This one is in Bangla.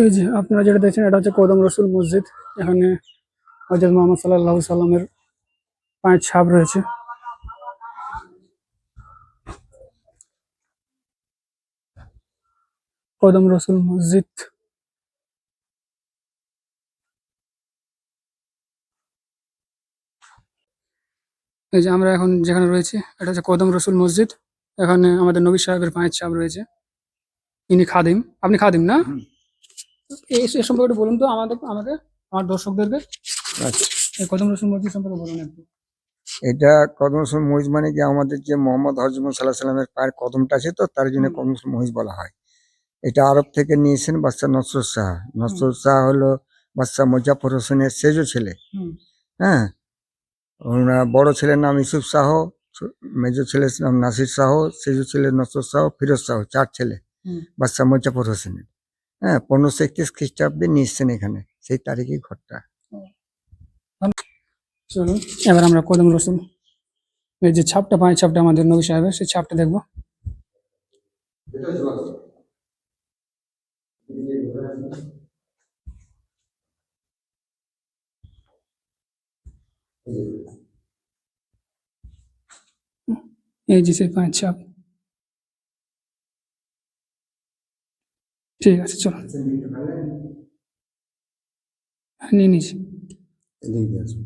এই যে আপনারা যেটা দেখছেন, এটা হচ্ছে কদম রসুল মসজিদ। এখানে হজরত মোহাম্মদ সাল্লাহ সাল্লামের পায়ের ছাপ রয়েছে। কদম রসুল মসজিদ। এই যে আমরা এখন যেখানে রয়েছি, এটা হচ্ছে কদম রসুল মসজিদ। এখানে আমাদের নবী সাহেবের পায়ের ছাপ রয়েছে। ইনি খাদিম। আপনি খাদিম না? এই এ সম্পর্কে একটু বলুন তো আমাদের আমাকে আমার দর্শকদেরকে। আচ্ছা। এই কদম রসুল মসজিদ সম্পর্কে বলুন একটু। এটা কদম রসুল মহিষ মানে কি? আমাদের যে মোহাম্মদ হজরত সাল্লাহ সাল্লামের পায়ের কদমটা আছে তো তার জন্য কদম রসুল মহিষ বলা হয়। এটা আরব থেকে নিয়েছেন বাচ্চা নসরুল শাহ। নসরুল শাহ হলো বাচ্চা মুজাফর হোসেনের সেজো ছেলে। হ্যাঁ? ওনার বড় ছেলের নাম ইউসুফ শাহ ছো- মেজো ছেলের নাম নাসির শাহ সেজো ছেলে নসরুল শাহ ফিরোজ শাহ চার ছেলে। বাচ্চা মুজাফর হোসেনের। হ্যাঁ পনেরোশো একত্রিশ খ্রিস্টাব্দে নিয়ে এসছেন এখানে, সেই তারিখে ঘরটা চলুন, এবার আমরা কদম রসুন। এই যে ছাপটা, পাঁচ ছাপটা আমাদের নবী সাহেবের, সেই ছাপটা দেখব। এই যে সেই পায়ের ছাপ। ঠিক আছে চলো। হ্যাঁ, নিয়ে আসুন